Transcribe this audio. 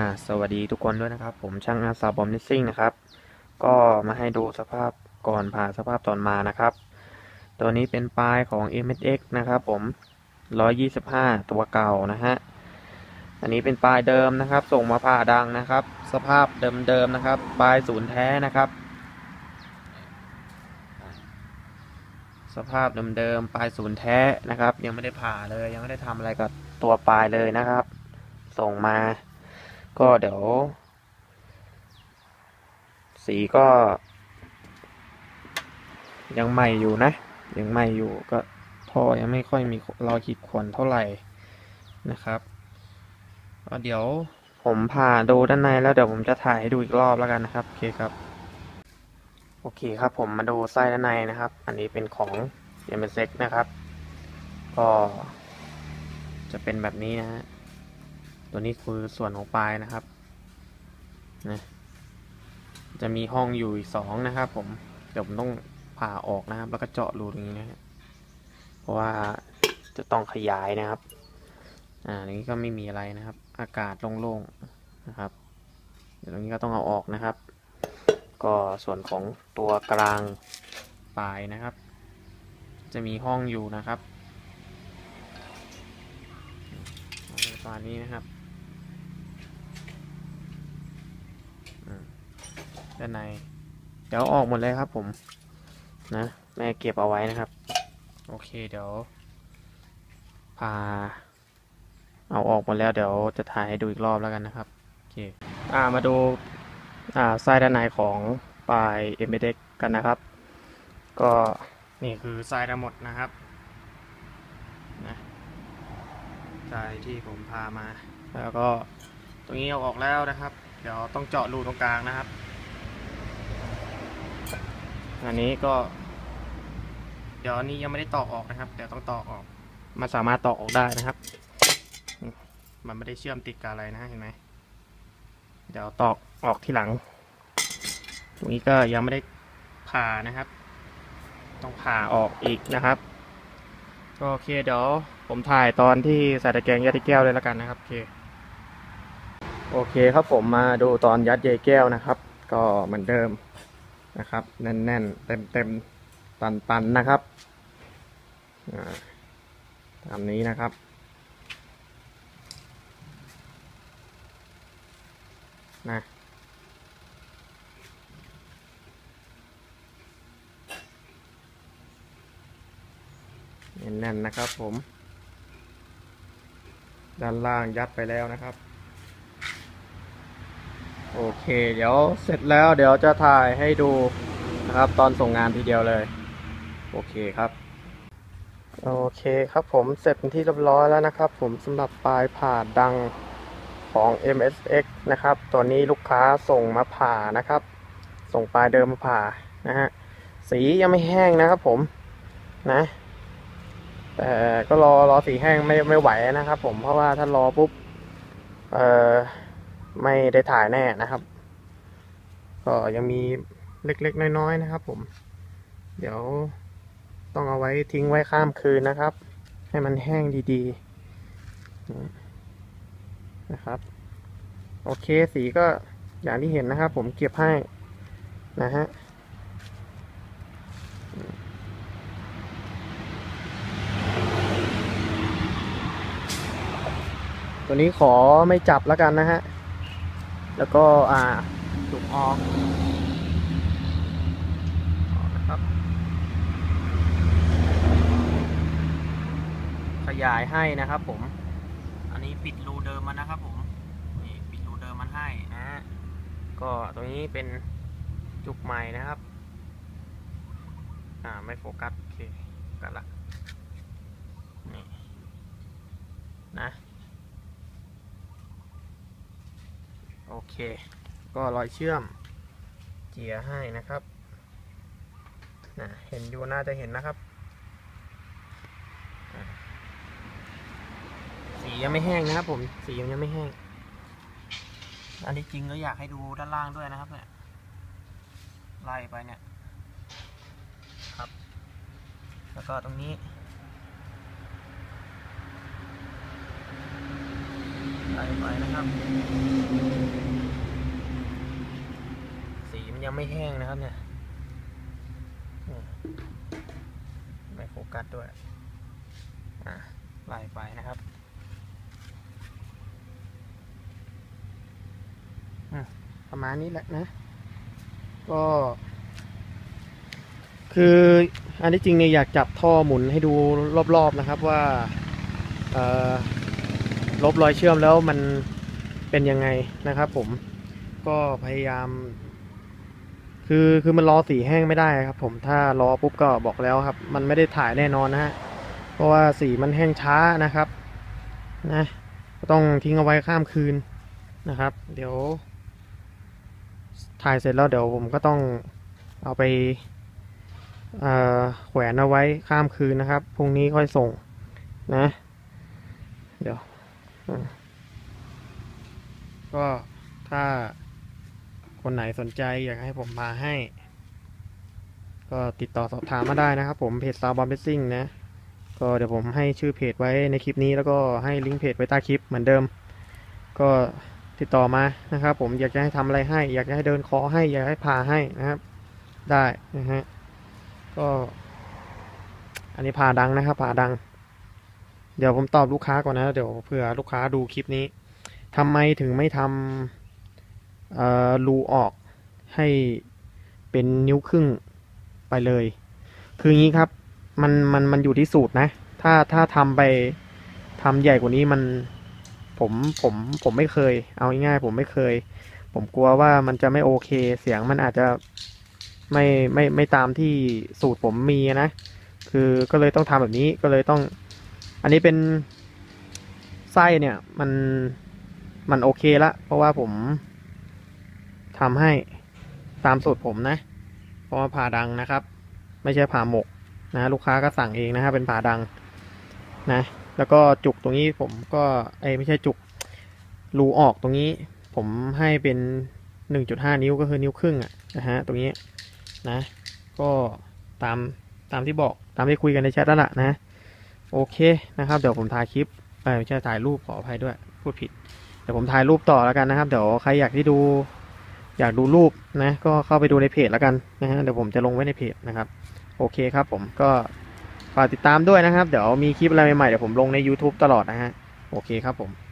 อ่าสวัสดีทุกคนด้วยนะครับ ผมช่างอาสาบอมนิสซิ่งนะครับ ก็มาให้ดูสภาพก่อนผ่าสภาพตอนมานะครับ ตัวนี้เป็นปลายของ MSX นะครับผม 125 ตัวเก่านะฮะ อันนี้เป็นปลายเดิมนะครับ ส่งมาผ่าดังนะครับ สภาพเดิมๆนะครับ ปลายศูนย์แท้นะครับ สภาพเดิมๆปลายศูนย์แท้นะครับ ยังไม่ได้ผ่าเลย ยังไม่ได้ทำอะไรกับตัวปลายเลยนะครับ ส่งมา ก็เดี๋ยว สีก็ ยังใหม่อยู่นะ ยังใหม่อยู่ก็ท่อยังไม่ค่อยมีรอยขีดข่วนเท่าไหร่นะครับก็เดี๋ยวผมผ่าดูด้านในแล้วเดี๋ยวผมจะถ่ายให้ดูอีกรอบแล้วกันนะครับโอเคครับ โอเคครับ ผมมาดูไส้ด้านในนะครับ อันนี้เป็นของ m s x นะครับ ก็จะเป็นแบบนี้นะฮะ ตัวนี้คือส่วนของปลายนะครับนะจะมีห้องอยู่อีกสองนะครับผม เดี๋ยวผมต้องผ่าออกนะครับ แล้วก็เจาะรูตรงนี้นะเพราะว่าจะต้องขยายนะครับ อ่าตรงนี้ก็ไม่มีอะไรนะครับ อากาศโล่งๆนะครับ เดี๋ยวตรงนี้ก็ต้องเอาออกนะครับ ก็ส่วนของตัวกลางปลายนะครับ จะมีห้องอยู่นะครับประมาณนี้นะครับอืม ด้านใน เดี๋ยวออกหมดเลยครับผม นะ แม่เก็บเอาไว้นะครับ โอเคเดี๋ยวพาเอาออกหมดแล้วเดี๋ยวจะถ่ายให้ดูอีกรอบแล้วกันนะครับโอเคอ่ามาดูอ่าไส้ด้านในของปลาย m อ x กันนะครับ ก็นี่คือไส้ทั้งหมดนะครับนะไส้ที่ผมพามา แล้วก็ตรงนี้เอาออกแล้วนะครับ เดี๋ยวต้องเจาะรูตรงกลางนะครับ อันนี้ก็ เดี๋ยวอันนี้ยังไม่ได้ตอกออกนะครับเดี๋ยวต้องตอกออก มันสามารถตอกออกได้นะครับ มันไม่ได้เชื่อมติดกับอะไรนะเห็นไหมเดี๋ยวตอกออกที่หลัง ตรงนี้ก็ยังไม่ได้ผ่านะครับ ต้องผ่าออกอีกนะครับโอเคเดี๋ยวผมถ่ายตอนที่ใส่ตะแกรงยัดที่แก้วเลยแล้วกันนะครับโอเคโอเคครับผมมาดูตอนยัดเยแก้วนะครับ ก็เหมือนเดิม นะครับ แน่นๆ เต็มๆตันๆนะครับตามนี้นะครับ นะแน่นๆนะครับผม ด้านล่างยัดไปแล้วนะครับ โอเค เดี๋ยวเสร็จแล้วเดี๋ยวจะถ่ายให้ดูนะครับ ตอนส่งงานทีเดียวเลย โอเคครับ โอเคครับผมเสร็จเป็นที่เรียบร้อยแล้วนะครับ ผมสำหรับปลายผ่าดังของ MSX นะครับ ตัวนี้ลูกค้าส่งมาผ่านะครับ ส่งปลายเดิมมาผ่านะฮะสียังไม่แห้งนะครับผมนะแต่ก็รอรอสีแห้งไม่ไม่ไหวนะครับ ผมเพราะว่าถ้ารอปุ๊บเอ่อ ไม่ได้ถ่ายแน่นะครับ ก็ยังมีเล็กๆน้อยๆนะครับ ผม เดี๋ยวต้องเอาไว้ทิ้งไว้ข้ามคืนนะครับ ให้มันแห้งดีๆนะครับ โอเคสีก็อย่างที่เห็นนะครับ ผมเก็บให้นะฮะตัวนี้ขอไม่จับแล้วกันนะฮะ แล้วก็อ่าถูกออกนะครับขยายให้นะครับผม อันนี้ปิดรูเดิมมันนะครับผมนี่ปิดรูเดิมมันให้นะฮะก็ตรงนี้เป็นจุกใหม่นะครับ อ่าไม่โฟกัสโอเคกันละนี่นะ โอ เคก็รอยเชื่อมเจียให้นะครับนะเห็นอยู่น่าจะเห็นนะครับ สียังไม่แห้งนะครับ ผมสียังไม่แห้ง อันที่จริงก็อยากให้ดูด้านล่างด้วยนะครับเนี่ยไล่ไปเนี่ยครับ แล้วก็ตรงนี้นใส่ไปนะครับ ยังไม่แห้งนะครับเนี่ยไม่โฟกัสด้วยไล่ไปนะครับประมาณนี้แหละนะ ก็ คืออันที่จริงเนี่ยอยากจับท่อหมุนให้ดูรอบๆนะครับว่าลบรอยเชื่อมแล้วมันเป็นยังไงนะครับผมก็พยายาม คือคือมันรอสีแห้งไม่ได้ครับ ผมถ้ารอปุ๊บก็บอกแล้วครับ มันไม่ได้ถ่ายแน่นอนนะฮะเพราะว่าสีมันแห้งช้านะครับนะก็ต้องทิ้งเอาไว้ข้ามคืนนะครับ เดี๋ยว ถ่ายเสร็จแล้วเดี๋ยวผมก็ต้องเอาไปแขวนเอาไว้ข้ามคืนนะครับพรุ่งนี้ค่อยส่งนะ เดี๋ยวก็ถ้า คนไหนสนใจอยากให้ผมมาให้ ก็ติดต่อสอบถามมาได้นะครับ ผมเพจ s o u n d b o m b Racing นะ ก็เดี๋ยวผมให้ชื่อเพจไว้ในคลิปนี้แล้วก็ให้ลิงก์เพจไว้ใต้คลิปเหมือนเดิม ก็ติดต่อมานะครับ ผมอยากจะให้ทำอะไรให้ อยากจะให้เดินคอให้ อยากให้พาให้นะครับ ได้นะฮะก็ อันนี้ผ่าดังนะครับผ่าดัง เดี๋ยวผมตอบลูกค้าก่อนนะ เดี๋ยวเผื่อลูกค้าดูคลิปนี้ทำไมถึงไม่ทำเอ่อ รูออกให้เป็นนิ้วครึ่งไปเลย คืออย่างนี้ครับ มันมันมันอยู่ที่สูตรนะ ถ้าถ้าทำไปทำใหญ่กว่านี้มันผมผมผมไม่เคย เอาง่ายๆผมไม่เคย ผมกลัวว่ามันจะไม่โอเคเสียงมันอาจจะไม่ไม่ไม่ตามที่สูตรผมมีนะ คือก็เลยต้องทำแบบนี้ก็เลยต้อง อันนี้เป็นไส้เนี่ย มันมันโอเคละเพราะว่าผม ทำให้ตามสูตรผมนะ เพราะว่าผ่าดังนะครับ ไม่ใช่ผ่าหมกนะลูกค้าก็สั่งเองนะครับเป็นผ่าดังนะ แล้วก็จุกตรงนี้ผมก็เอ้ไม่ใช่จุกรูออกตรงนี้ ผมให้เป็นหนึ่งจุดห้านิ้วก็คือนิ้วครึ่งอะนะฮะตรงนี้นะ ก็ตามตามที่บอกตามที่คุยกันในแชทแล้วล่ะนะ โอเคนะครับ เดี๋ยวผมถ่ายคลิปไม่ใช่ถ่ายรูปขออภัยด้วยพูดผิดเดี๋ยวผมถ่ายรูปต่อแล้วกันนะครับ เดี๋ยวใครอยากที่ดู อยากดูรูปนะก็เข้าไปดูในเพจแล้วกันนะฮะเดี๋ยวผมจะลงไว้ในเพจนะครับ โอเคครับผมก็ฝากติดตามด้วยนะครับ เดี๋ยวมีคลิปอะไรใหม่ๆเดี๋ยวผมลงใน YouTube ตลอดนะฮะโอเคครับผม